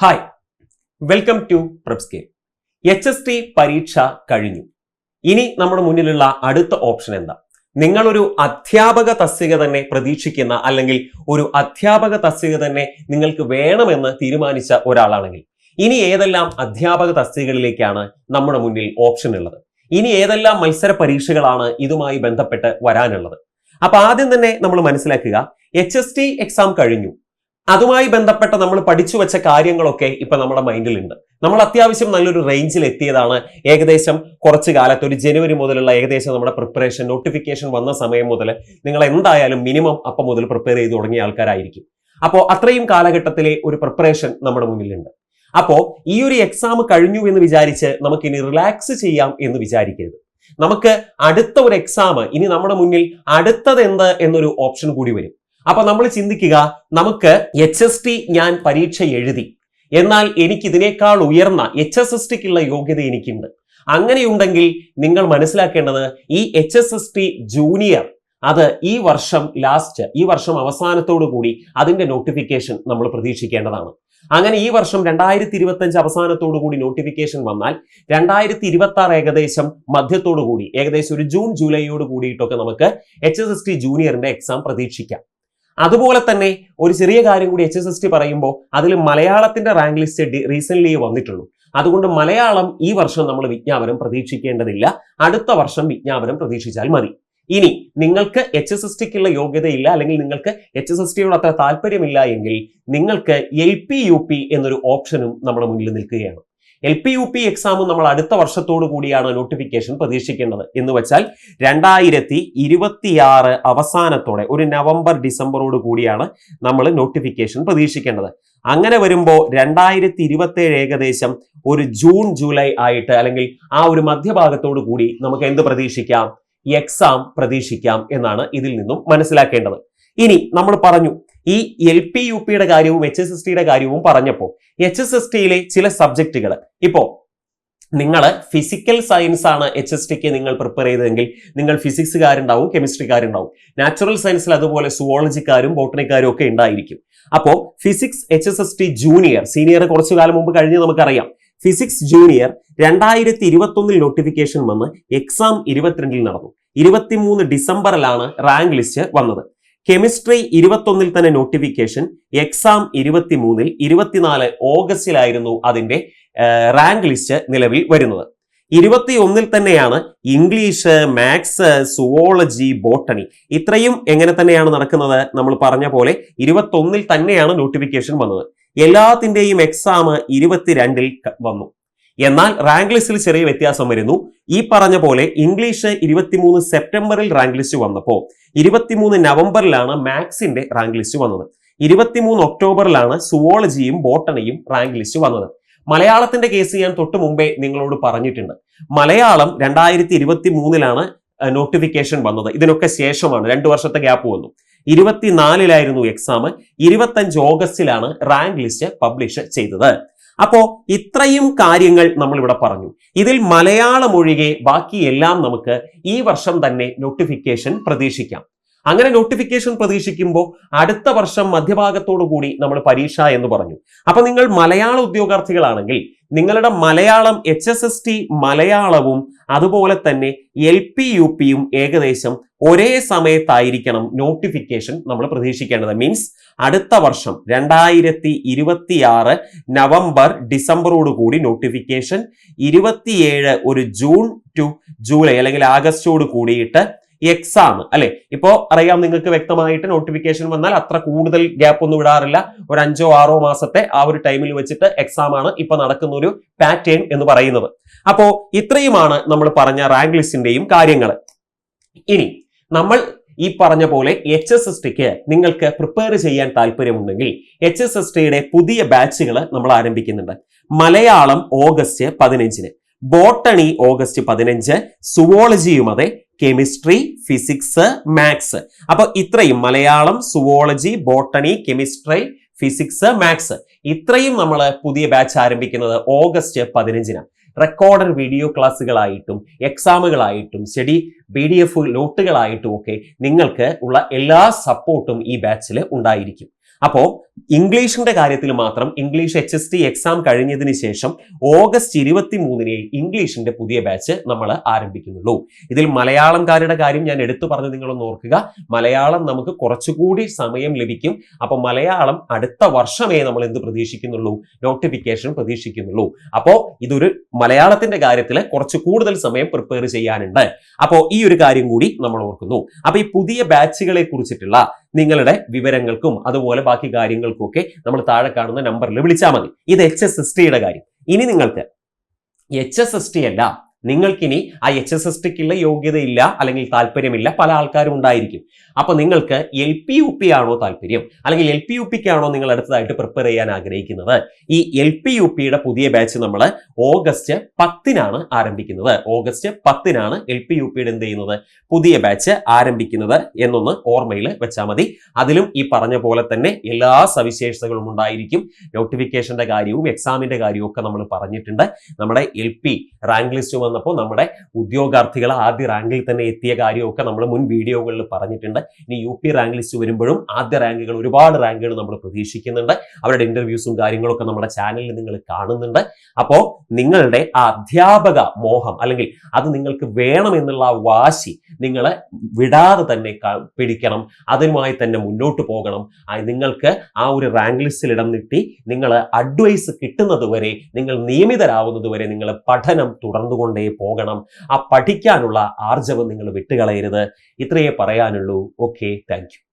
Hi welcome to പ്രിപ്സ്കേ H S T പരീക്ഷ കഴിഞ്ഞു. ഇനി നമ്മുടെ മുന്നിലുള്ള അടുത്ത ഓപ്ഷൻ എന്താ? നിങ്ങളൊരു അധ്യാപക തസ്തിക തന്നെ പ്രതീക്ഷിക്കുന്ന അല്ലെങ്കിൽ ഒരു അധ്യാപക തസ്തിക തന്നെ നിങ്ങൾക്ക് വേണമെന്ന് തീരുമാനിച്ച ഒരാളാണെങ്കിൽ ഇനി ഏതെല്ലാം അധ്യാപക തസ്തികകളിലേക്കാണ് നമ്മുടെ മുന്നിൽ ഓപ്ഷൻ ഉള്ളത്? ഇനി ഏതെല്ലാം മത്സര പരീക്ഷകളാണ് ഇതുമായി ബന്ധപ്പെട്ട് വരാനുള്ളത്? അപ്പൊ ആദ്യം തന്നെ നമ്മൾ മനസ്സിലാക്കുക എച്ച് എസ് ടി എക്സാം കഴിഞ്ഞു. അതുമായി ബന്ധപ്പെട്ട നമ്മൾ പഠിച്ചു വെച്ച കാര്യങ്ങളൊക്കെ ഇപ്പൊ നമ്മുടെ മൈൻഡിലുണ്ട്. നമ്മൾ അത്യാവശ്യം നല്ലൊരു റേഞ്ചിൽ എത്തിയതാണ്. ഏകദേശം കുറച്ച് കാലത്ത് ഒരു ജനുവരി മുതലുള്ള ഏകദേശം നമ്മുടെ പ്രിപ്പറേഷൻ നോട്ടിഫിക്കേഷൻ വന്ന സമയം മുതൽ നിങ്ങൾ എന്തായാലും മിനിമം അപ്പം മുതൽ പ്രിപ്പയർ ചെയ്ത് തുടങ്ങിയ ആൾക്കാരായിരിക്കും. അപ്പോൾ അത്രയും കാലഘട്ടത്തിലെ ഒരു പ്രിപ്പറേഷൻ നമ്മുടെ മുന്നിലുണ്ട്. അപ്പോൾ ഈ ഒരു എക്സാം കഴിഞ്ഞു എന്ന് വിചാരിച്ച് നമുക്കിനി റിലാക്സ് ചെയ്യാം എന്ന് വിചാരിക്കരുത്. നമുക്ക് അടുത്ത ഒരു എക്സാം ഇനി നമ്മുടെ മുന്നിൽ അടുത്തത് എന്ത് എന്നൊരു ഓപ്ഷൻ കൂടി വരും. അപ്പൊ നമ്മൾ ചിന്തിക്കുക നമുക്ക് എച്ച് എസ് ടി ഞാൻ പരീക്ഷ എഴുതി. എന്നാൽ എനിക്ക് ഇതിനേക്കാൾ ഉയർന്ന എച്ച് എസ് എസ് ടിക്കുള്ള യോഗ്യത എനിക്കുണ്ട്. അങ്ങനെയുണ്ടെങ്കിൽ നിങ്ങൾ മനസ്സിലാക്കേണ്ടത് ഈ H S S T junior അത് ഈ വർഷം ലാസ്റ്റ് ഈ വർഷം അവസാനത്തോടു കൂടി അതിന്റെ നോട്ടിഫിക്കേഷൻ നമ്മൾ പ്രതീക്ഷിക്കേണ്ടതാണ്. അങ്ങനെ ഈ വർഷം രണ്ടായിരത്തി ഇരുപത്തി അഞ്ച് അവസാനത്തോടു കൂടി നോട്ടിഫിക്കേഷൻ വന്നാൽ രണ്ടായിരത്തി ഇരുപത്തി ആറ് ഏകദേശം മധ്യത്തോടു കൂടി ഏകദേശം ഒരു ജൂൺ ജൂലൈയോട് കൂടിയിട്ടൊക്കെ നമുക്ക് എച്ച് എസ് എസ് ടി ജൂനിയറിന്റെ എക്സാം പ്രതീക്ഷിക്കാം. അതുപോലെ തന്നെ ഒരു ചെറിയ കാര്യം കൂടി എച്ച് എസ് എസ് ടി പറയുമ്പോൾ അതിൽ മലയാളത്തിന്റെ റാങ്ക് ലിസ്റ്റ് റീസെന്റ് വന്നിട്ടുള്ളൂ. അതുകൊണ്ട് മലയാളം ഈ വർഷം നമ്മൾ വിജ്ഞാപനം പ്രതീക്ഷിക്കേണ്ടതില്ല. അടുത്ത വർഷം വിജ്ഞാപനം പ്രതീക്ഷിച്ചാൽ മതി. ഇനി നിങ്ങൾക്ക് എച്ച് എസ് എസ് ടിക്കുള്ള യോഗ്യതയില്ല അല്ലെങ്കിൽ നിങ്ങൾക്ക് എച്ച് എസ് എസ് ടിയോട് അത്ര താല്പര്യമില്ല എങ്കിൽ നിങ്ങൾക്ക് എൽ പി യു പി എന്നൊരു ഓപ്ഷനും നമ്മുടെ മുന്നിൽ നിൽക്കുകയാണ്. എൽ പി യു പി എക്സാമും നമ്മൾ അടുത്ത വർഷത്തോടു കൂടിയാണ് നോട്ടിഫിക്കേഷൻ പ്രതീക്ഷിക്കേണ്ടത്. എന്ന് വെച്ചാൽ രണ്ടായിരത്തി ഇരുപത്തിയാറ് അവസാനത്തോടെ ഒരു നവംബർ ഡിസംബറോട് കൂടിയാണ് നമ്മൾ നോട്ടിഫിക്കേഷൻ പ്രതീക്ഷിക്കേണ്ടത്. അങ്ങനെ വരുമ്പോൾ രണ്ടായിരത്തി ഇരുപത്തി ഏഴ് ഏകദേശം ഒരു ജൂൺ ജൂലൈ ആയിട്ട് അല്ലെങ്കിൽ ആ ഒരു മധ്യഭാഗത്തോടു കൂടി നമുക്ക് എന്ത് പ്രതീക്ഷിക്കാം? എക്സാം പ്രതീക്ഷിക്കാം എന്നാണ് ഇതിൽ നിന്നും മനസ്സിലാക്കേണ്ടത്. ഇനി നമ്മൾ പറഞ്ഞു ഈ എൽ പി യു പിയുടെ കാര്യവും എച്ച് എസ് എസ് ടിയുടെ കാര്യവും പറഞ്ഞപ്പോൾ എച്ച് എസ് എസ് ടിയിലെ ചില സബ്ജക്റ്റുകൾ. ഇപ്പോൾ നിങ്ങൾ ഫിസിക്കൽ സയൻസ് ആണ് എച്ച് എസ് ടിക്ക് നിങ്ങൾ പ്രിപ്പയർ ചെയ്തതെങ്കിൽ നിങ്ങൾ ഫിസിക്സുകാരുണ്ടാവും കെമിസ്ട്രിക്കാരുണ്ടാവും നാച്ചുറൽ സയൻസിൽ അതുപോലെ സുവോളജിക്കാരും ബോട്ടണിക്കാരും ഒക്കെ ഉണ്ടായിരിക്കും. അപ്പോൾ physics H S S T junior senior കുറച്ചു കാലം മുമ്പ് കഴിഞ്ഞ് നമുക്കറിയാം. ഫിസിക്സ് ജൂനിയർ രണ്ടായിരത്തി ഇരുപത്തി ഒന്നിൽ നോട്ടിഫിക്കേഷൻ വന്ന് എക്സാം ഇരുപത്തിരണ്ടിൽ നടന്നു. ഇരുപത്തിമൂന്ന് ഡിസംബറിലാണ് റാങ്ക് ലിസ്റ്റ് വന്നത്. കെമിസ്ട്രി ഇരുപത്തൊന്നിൽ തന്നെ നോട്ടിഫിക്കേഷൻ എക്സാം ഇരുപത്തിമൂന്നിൽ ഇരുപത്തിനാല് ഓഗസ്റ്റിലായിരുന്നു അതിന്റെ റാങ്ക് ലിസ്റ്റ് നിലവിൽ വരുന്നത്. ഇരുപത്തി ഒന്നിൽ തന്നെയാണ് ഇംഗ്ലീഷ് മാത്സ് സുവോളജി ബോട്ടണി ഇത്രയും എങ്ങനെ തന്നെയാണ് നടക്കുന്നത്? നമ്മൾ പറഞ്ഞ പോലെ ഇരുപത്തൊന്നിൽ തന്നെയാണ് നോട്ടിഫിക്കേഷൻ വന്നത്. എല്ലാത്തിന്റെയും എക്സാം ഇരുപത്തിരണ്ടിൽ വന്നു. എന്നാൽ റാങ്ക് ലിസ്റ്റിൽ ചെറിയ വ്യത്യാസം വരുന്നു. ഈ പറഞ്ഞ പോലെ ഇംഗ്ലീഷ് ഇരുപത്തിമൂന്ന് സെപ്റ്റംബറിൽ റാങ്ക് ലിസ്റ്റ് വന്നപ്പോൾ ഇരുപത്തിമൂന്ന് നവംബറിലാണ് മാത്സിന്റെ റാങ്ക് ലിസ്റ്റ് വന്നത്. ഇരുപത്തിമൂന്ന് ഒക്ടോബറിലാണ് സുവോളജിയും ബോട്ടണിയും റാങ്ക് ലിസ്റ്റ് വന്നത്. മലയാളത്തിന്റെ കേസ് ഞാൻ തൊട്ട് മുമ്പേ നിങ്ങളോട് പറഞ്ഞിട്ടുണ്ട്. മലയാളം രണ്ടായിരത്തി ഇരുപത്തി മൂന്നിലാണ് നോട്ടിഫിക്കേഷൻ വന്നത്. ഇതിനൊക്കെ ശേഷമാണ് രണ്ടു വർഷത്തെ ഗ്യാപ്പ് വന്നു. ഇരുപത്തിനാലിലായിരുന്നു എക്സാം ഇരുപത്തഞ്ച് ഓഗസ്റ്റിലാണ് റാങ്ക് ലിസ്റ്റ് പബ്ലിഷ് ചെയ്തത്. അപ്പോ ഇത്രയും കാര്യങ്ങൾ നമ്മൾ ഇവിടെ പറഞ്ഞു. ഇതിൽ മലയാളം ഒഴികെ ബാക്കിയെല്ലാം നമുക്ക് ഈ വർഷം തന്നെ നോട്ടിഫിക്കേഷൻ പ്രതീക്ഷിക്കാം. അങ്ങനെ നോട്ടിഫിക്കേഷൻ പ്രതീക്ഷിക്കുമ്പോൾ അടുത്ത വർഷം മധ്യഭാഗത്തോടു കൂടി നമ്മൾ പരീക്ഷ എന്ന് പറഞ്ഞു. അപ്പൊ നിങ്ങൾ മലയാള ഉദ്യോഗാർത്ഥികളാണെങ്കിൽ നിങ്ങളുടെ Malayalam H S S T മലയാളവും അതുപോലെ തന്നെ എൽ പി യു പിയും ഏകദേശം ഒരേ സമയത്തായിരിക്കണം നോട്ടിഫിക്കേഷൻ നമ്മൾ പ്രതീക്ഷിക്കേണ്ടത്. മീൻസ് അടുത്ത വർഷം രണ്ടായിരത്തി ഇരുപത്തിയാറ് നവംബർ ഡിസംബറോട് കൂടി നോട്ടിഫിക്കേഷൻ ഇരുപത്തിയേഴ് ഒരു ജൂൺ ടു ജൂലൈ അല്ലെങ്കിൽ ആഗസ്റ്റോട് കൂടിയിട്ട് എക്സാം. അല്ലെ? ഇപ്പോ അറിയാം നിങ്ങൾക്ക് വ്യക്തമായിട്ട് നോട്ടിഫിക്കേഷൻ വന്നാൽ അത്ര കൂടുതൽ ഗ്യാപ്പ് ഒന്നും വിടാറില്ല ഒരു അഞ്ചോ ആറോ മാസത്തെ ആ ഒരു ടൈമിൽ വെച്ചിട്ട് എക്സാം ആണ് ഇപ്പൊ നടക്കുന്ന ഒരു പാറ്റേൺ എന്ന് പറയുന്നത്. അപ്പോ ഇത്രയുമാണ് നമ്മൾ പറഞ്ഞ റാങ്ക് ലിസ്റ്റിന്റെയും കാര്യങ്ങൾ ഇനി നമ്മൾ ഈ പറഞ്ഞ പോലെ എച്ച് എസ് എസ് ടിക്ക് നിങ്ങൾക്ക് പ്രിപ്പയർ ചെയ്യാൻ താല്പര്യമുണ്ടെങ്കിൽ എച്ച് എസ് എസ് ടിയുടെ പുതിയ ബാച്ചുകൾ നമ്മൾ ആരംഭിക്കുന്നുണ്ട്. മലയാളം ഓഗസ്റ്റ് പതിനഞ്ചിന് ബോട്ടണി ഓഗസ്റ്റ് പതിനഞ്ച് സുവോളജിയും അതെ കെമിസ്ട്രി ഫിസിക്സ് മാത്സ് അപ്പൊ ഇത്രയും Malayalam zoology botany chemistry physics maths ഇത്രയും നമ്മൾ പുതിയ ബാച്ച് ആരംഭിക്കുന്നത് ഓഗസ്റ്റ് പതിനഞ്ചിനാണ്. റെക്കോർഡഡ് വീഡിയോ ക്ലാസ്സുകളായിട്ടും എക്സാമുകളായിട്ടും സ്റ്റഡി പി ഡി എഫ് നോട്ടുകളായിട്ടും ഒക്കെ നിങ്ങൾക്ക് ഉള്ള എല്ലാ സപ്പോർട്ടും ഈ ബാച്ചിൽ ഉണ്ടായിരിക്കും. അപ്പോ ഇംഗ്ലീഷിന്റെ കാര്യത്തിൽ മാത്രം English H S T exam കഴിഞ്ഞതിന് ശേഷം ഓഗസ്റ്റ് ഇരുപത്തി മൂന്നിന് ഇംഗ്ലീഷിന്റെ പുതിയ ബാച്ച് നമ്മൾ ആരംഭിക്കുന്നുള്ളൂ. ഇതിൽ മലയാളംകാരുടെ കാര്യം ഞാൻ എടുത്തു പറഞ്ഞ് നിങ്ങളൊന്ന് ഓർക്കുക. മലയാളം നമുക്ക് കുറച്ചുകൂടി സമയം ലഭിക്കും. അപ്പോൾ മലയാളം അടുത്ത വർഷമേ നമ്മൾ എന്ത് പ്രതീക്ഷിക്കുന്നുള്ളൂ? നോട്ടിഫിക്കേഷൻ പ്രതീക്ഷിക്കുന്നുള്ളൂ. അപ്പോൾ ഇതൊരു മലയാളത്തിന്റെ കാര്യത്തിൽ കുറച്ച് കൂടുതൽ സമയം പ്രിപ്പയർ ചെയ്യാനുണ്ട്. അപ്പോൾ ഈ ഒരു കാര്യം കൂടി നമ്മൾ ഓർക്കുന്നു. അപ്പോൾ ഈ പുതിയ ബാച്ചുകളെ കുറിച്ചിട്ടുള്ള നിങ്ങളുടെ വിവരങ്ങൾക്കും അതുപോലെ ബാക്കി കാര്യങ്ങൾക്കും ഒക്കെ നമ്മൾ താഴെ കാണുന്ന നമ്പറിൽ വിളിച്ചാൽ മതി. ഇത് എച്ച് എസ് എസ് ടിയുടെ കാര്യം. ഇനി നിങ്ങൾക്ക് എച്ച് എസ് എസ് ടി അല്ല നിങ്ങൾക്കിനി ആ എച്ച് എസ് എസ് ടിക്കുള്ള യോഗ്യതയില്ല അല്ലെങ്കിൽ താല്പര്യമില്ല. പല ആൾക്കാരും ഉണ്ടായിരിക്കും. അപ്പോൾ നിങ്ങൾക്ക് എൽ പി യു പി ആണോ താല്പര്യം? അല്ലെങ്കിൽ എൽ പി യു പിക്കാണോ നിങ്ങൾ അടുത്തതായിട്ട് പ്രിപ്പയർ ചെയ്യാൻ ആഗ്രഹിക്കുന്നത്? ഈ എൽ പി യു പിയുടെ പുതിയ ബാച്ച് നമ്മൾ ഓഗസ്റ്റ് പത്തിനാണ് ആരംഭിക്കുന്നത്. ഓഗസ്റ്റ് പത്തിനാണ് എൽ പി യു പിയുടെ എന്ത് ചെയ്യുന്നത്? പുതിയ ബാച്ച് ആരംഭിക്കുന്നത് എന്നൊന്ന് ഓർമ്മയിൽ വെച്ചാൽ മതി. അതിലും ഈ പറഞ്ഞ പോലെ തന്നെ എല്ലാ സവിശേഷതകളും ഉണ്ടായിരിക്കും. നോട്ടിഫിക്കേഷന്റെ കാര്യവും എക്സാമിന്റെ കാര്യവും ഒക്കെ നമ്മൾ പറഞ്ഞിട്ടുണ്ട്. നമ്മുടെ എൽ പി റാങ്ക് ലിസ്റ്റ് വന്നപ്പോൾ നമ്മുടെ ഉദ്യോഗാർത്ഥികൾ ആദ്യ റാങ്കിൽ തന്നെ എത്തിയ കാര്യമൊക്കെ നമ്മൾ മുൻ വീഡിയോകളിൽ പറഞ്ഞിട്ടുണ്ട്. ഇനി യു പി റാങ്ക് ലിസ്റ്റ് വരുമ്പോഴും ആദ്യ റാങ്കുകൾ ഒരുപാട് റാങ്കുകൾ നമ്മൾ പ്രതീക്ഷിക്കുന്നുണ്ട്. അവരുടെ ഇന്റർവ്യൂസും കാര്യങ്ങളൊക്കെ നമ്മുടെ ചാനലിൽ നിങ്ങൾ കാണുന്നുണ്ട്. അപ്പോൾ നിങ്ങളുടെ ആ അധ്യാപക മോഹം അല്ലെങ്കിൽ അത് നിങ്ങൾക്ക് വേണം എന്നുള്ള ആ വാശി നിങ്ങൾ വിടാതെ തന്നെ പിടിക്കണം. അതുമായി തന്നെ മുന്നോട്ട് പോകണം. നിങ്ങൾക്ക് ആ ഒരു റാങ്ക് ലിസ്റ്റിൽ ഇടം നീട്ടി നിങ്ങൾ അഡ്വൈസ് കിട്ടുന്നത് വരെ നിങ്ങൾ നിയമിതരാവുന്നത് വരെ നിങ്ങൾ പഠനം തുടർന്നുകൊണ്ടേ പോകണം. ആ പഠിക്കാനുള്ള ആർജവം നിങ്ങൾ വിട്ടുകളയരുത്. ഇത്രയേ പറയാനുള്ളൂ. Okay thank